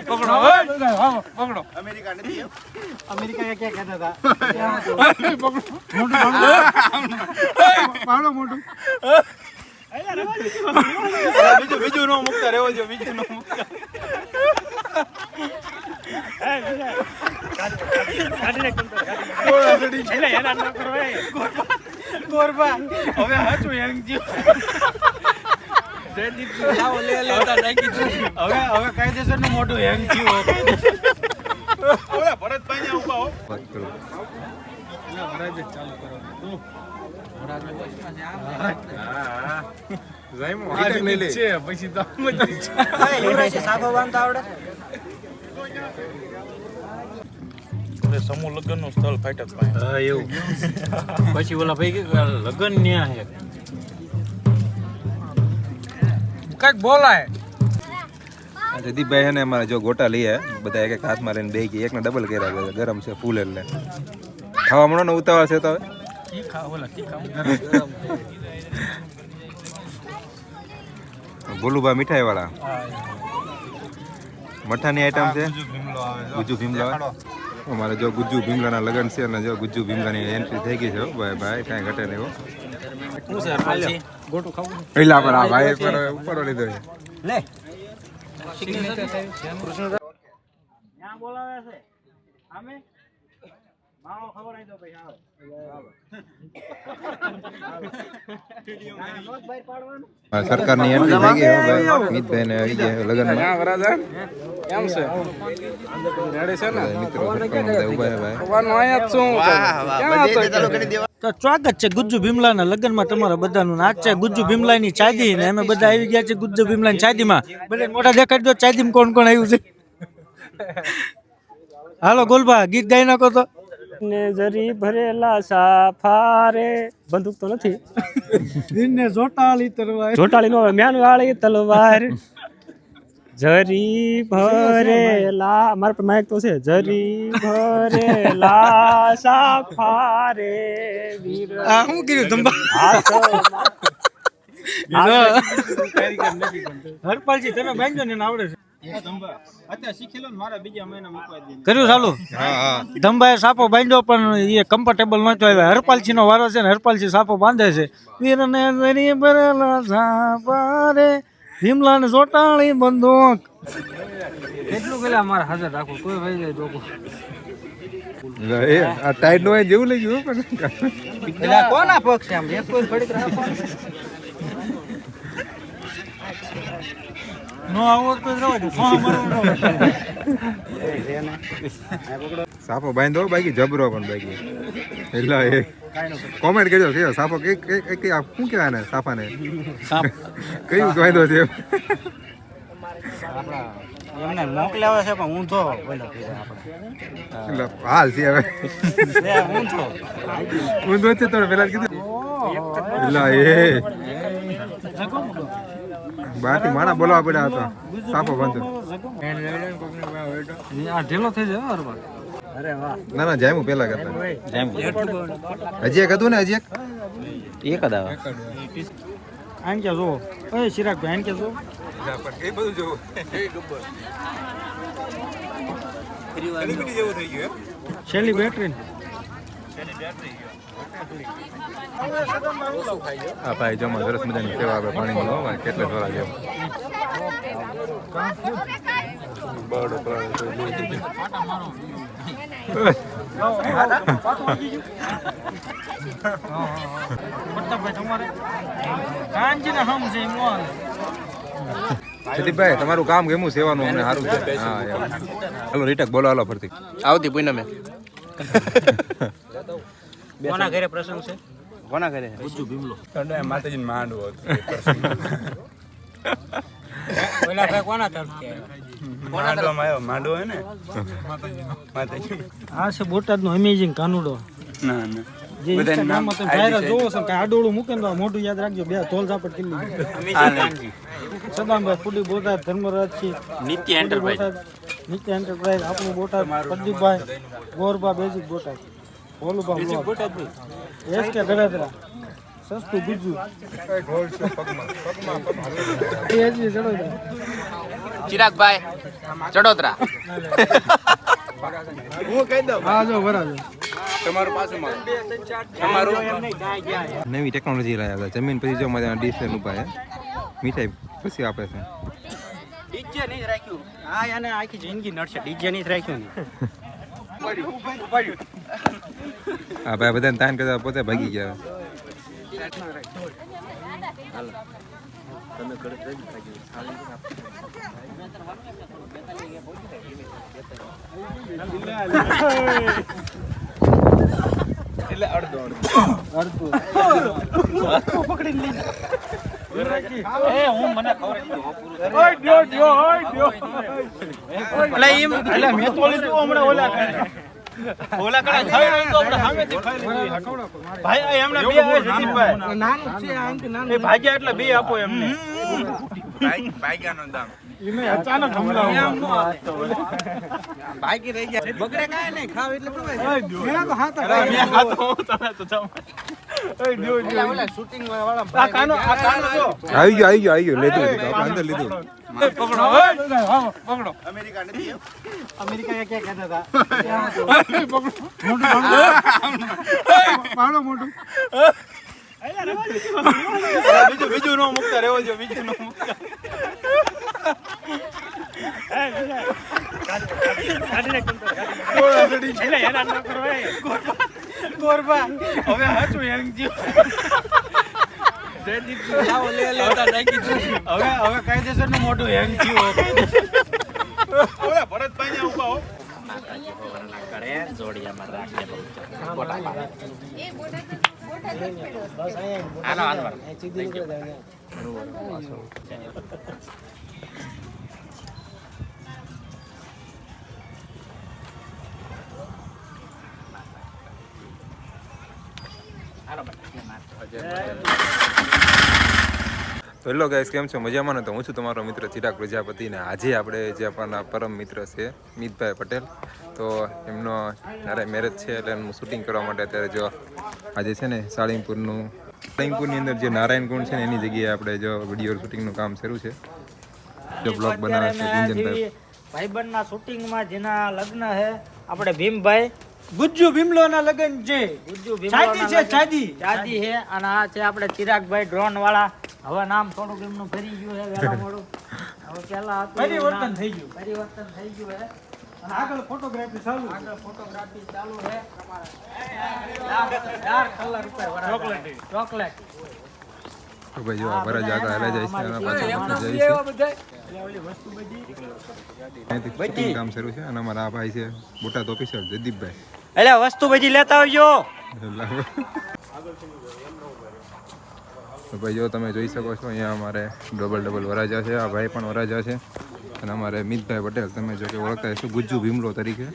પકડો પકડો. અમેરિકા નથી અમેરિકા ક્યાં કહેતા પાડો મોટું. બીજું બીજું નો મુકતા રહેવો જો બીજું નો મુકતા. ગોરબા હવે હાચું યંગ જીવ. હવે હવે મોટું જીવ હવે ભરતભાઈ ને ઊભા હો સમૂહ લગ્નનું સ્થળ ફાટક પાસે એવું પછી ઓલા ભાઈ લગ્ન લગન ન્યા કાંઈક બોલાય. જયદીપભાઈ ને અમારે જો ગોટા લઈએ બધા એક એક હાથમાં લઈને બે એકને ડબલ કર્યા છે ગરમ છે ફૂલ એટલે. ખાવા મળો ને ઉતાવળ છે તો હવે? ભોલુભા મીઠાઈ વાળા મઠાની આઈટમ છે? ગુજ્જુ ભીમલો અમારે જો ગુજ્જુ ભીમલાના લગ્ન છે અને જો ગુજ્જુ ભીમલાની એન્ટ્રી થઈ ગઈ છે ભાઈ ભાઈ કાંઈ ઘટે નહીં હો પહેલા પર આ ભાઈ પર ઉપર લીધો છે. લે. ત્યાં બોલાવે છે? આમે? માવો ખબર આવી દો ભાઈ આવો સરકારની એન્ટ્રી થઈ ગઈ હવે ભાઈ. મિતભાઈ ને આવી ગયા લગ્નમાં. વરાજા. કેમ છે? રેડી છે ને? મિત્રો ઊભા બધા ઊભા છે આયા છું કેમ જ છું કરી દેવા. તો સ્વાગત છે ગુજ્જુ ભીમલાના લગ્નમાં તમારા બધાનું નાચ છે ગુજ્જુ ભીમલાની ચાદી ને અમે બધા આવી ગયા છે ગુજ્જુ ભીમલાની ચાદીમાં. બધા મોટા દેખાડી દો ચાદીમાં કોણ કોણ આવ્યું છે? હાલો ગોલભા ગીત ગાઈ નાખો તો. ને જરી ભરેલા સાફારે. બંદૂક તો નથી. દિનને જોટાળી તલવાર. જોટાળી નો મ્યાન વાળી તલવાર. જરી ભરેલા મારા પર માઇક તો છે. જરી ભરેલા સાફારે વીર. આ હું કર્યું? ધંબા. હરપાલજી તમે બાંધો ને આવડે છે. કર્યું ચાલુ? ધંભાએ સાપો બાંધ્યો પણ એ કમ્ફર્ટેબલ નહોતો આવ્યો. હરપાલજી નો વારો છે ને હરપાલજી સાપો બાંધે છે. વીરને વેરી ભરેલા સાપા રે ભીમલા ને ચોટાણી બંદૂક. કેટલું પેલા મારા હાજર રાખો? કોઈ ભાઈ જાય ડોકો આ ટાઈડ નો જેવું લઈ ગયું પણ. કોના પક્ષ આમ? એક કોઈ ઘડીક રાખો નો આવડતો જ રહો ફોન મારવાનો સાપો બાંધો બાકી જબરો પણ બાકી. એટલે એ કોમેન્ટ કરજો છે સાપો કે કે કે આ શું કહેવાય ને સાપાને કયું બાંધો છે એમને મોકલાવે છે પણ ઊંધો બોલો આપણે. હાલ છે હવે. ઊંધો. ઊંધો છે તો પેલા કીધું. એટલે એ બહારથી માણા બોલાવા પડ્યા હતા. સાપો બંધ. આ ઢીલો થઈ જાય અરે વાહ. ના ના જાયમું પેલા કરતા. હજી એક હતું ને હજી એક? એક જ આવે. કે જો ચિરાગભાઈ આન કે જો એ બધું છેલ્લી બેટરી. હા ભાઈ જમા સરસ મજાની સેવા આપે પાણી લો કેટલા નો હાલે. જયદીપભાઈ તમારું કામ કેમું? સેવાનું અમને સારું છે. હા યાર હાલો રીટક બોલો હાલો ફરતી. આવતી પૂનમે. કોના ઘરે પ્રસંગ છે? કોના ઘરે? માતાજી માંડવો પેલા ભાઈ કોના તરફથી માંડવામાં આવ્યો માંડવો હે ને? માતાજી આ છે બોટાદનો અમેઝિંગ કાનુડો. ના ના. ને બોટાદ નિત્ય એન્ટરપ્રાઇઝ આપણું Botad Pradeepbhai Gorba basic Botad. Bholuba basic Botad S K Gadadara સસ્તું બીજું. એ હજી ચડોદરા ચિરાગભાઈ ચડોતરા હા જો બરાબર. તમારું પાછું તમારું? નવી ટેકનોલોજી લાવ્યા હતા જમીન પછી જો મજાના ડિસ્પ્લે ઊભા છે. મીઠાઈ પછી આપે છે. ડીજે નહીં રાખ્યું. હા એને આખી જિંદગી નડશે. ડીજે નહીં જ રાખ્યું આ ભાઈ બધાને તાન કરતા પોતે ભાગી ગયા. હું એટલે એમ એટલે મેં તો લીધું હમણાં ઓલા ઓલા કડા ખાઈ રહ્યો તો આપણે સામેથી ખાઈ લીધું ભાઈ આ એમને બે આવે જતીનભાઈ નાનું છે આમ કે નાનું એ ભાગ્યા એટલે બે આપો એમને. ભાગ્યાનો દામ. એમે અચાનક બાકી રહી ગયા. બગડે કાય નહીં ખાવ એટલે મેં તો હાથ મેં ખાતો હું તમે તો જાઓ. ઓલા shooting વાળા આ કાનો આ કાનો જો. આવી ગયો આવી ગયો આવી ગયો. લીધું અંદર લીધું પકડો ઓય. પકડો. અમેરિકા ક્યાં કહેતા હતા પાડો મોટું બીજું બીજું નો મુકતા રહેવો જો બીજું નો મુકતા. ગોરબા હવે હાચું હેંગ જ્યું હવે હવે કઈ કાયદેસર ને મોટું હેંગ થયું ભરતભાઈ ને ઊભા હો તો હેલો ગાઈસ કેમ છો? મજામાં ને? તો હું છું તમારો મિત્ર ચિરાગ પ્રજાપતિ ને આજે આપણે જે આપણા પરમ મિત્ર છે મિતભાઈ પટેલ. તો એમનો જ્યારે મેરેજ છે એટલે એનું શૂટિંગ કરવા માટે અત્યારે જો આજે છે ને સાળીમપુરનું સાળીમપુરની અંદર જે નારાયણ કુંડ છે ને એની જગ્યાએ આપણે જો વીડિયો શૂટિંગનું કામ શરૂ છે. જો બ્લોગ બનાવે છે ગુંજનભાઈ ભાઈબંધના શૂટિંગમાં જેના લગ્ન છે આપણે ભીમભાઈ ગુજ્જુ ભીમલો ના લગન છે. ગુજ્જુ ચાંદી છે ચાદી. ચાદી છે અને આ છે આપણે ચિરાગભાઈ ડ્રોન વાળા હવે નામ થોડુંક એમનું ફરી ગયું છે વેલા મોડું. હવે પેલા હતું પરિવર્તન થઈ ગયું. પરિવર્તન થઈ ગયું છે. અને આગળ ફોટોગ્રાફી ચાલુ. આગળ ફોટોગ્રાફી ચાલુ છે. ડાર્ક કલર ઉપર ચોકલેટ ચોકલેટ તો ભાઈ જો આ જાગા આગળ જાય છે પાછળ આપણે કામ શરૂ છે અને અમારા આ ભાઈ છે બોટાદ ઓફિસર જયદીપભાઈ. એટલે વસ્તુ બધી લેતા આવજો. તો ભાઈ જો તમે જોઈ શકો છો અહીંયા અમારે ડબલ ડબલ વરાજા છે આ ભાઈ પણ વરાજા છે. અને અમારે મિતભાઈ પટેલ તમે જો કે ઓળખતા હશો ગુજ્જુ ભીમલો તરીકે.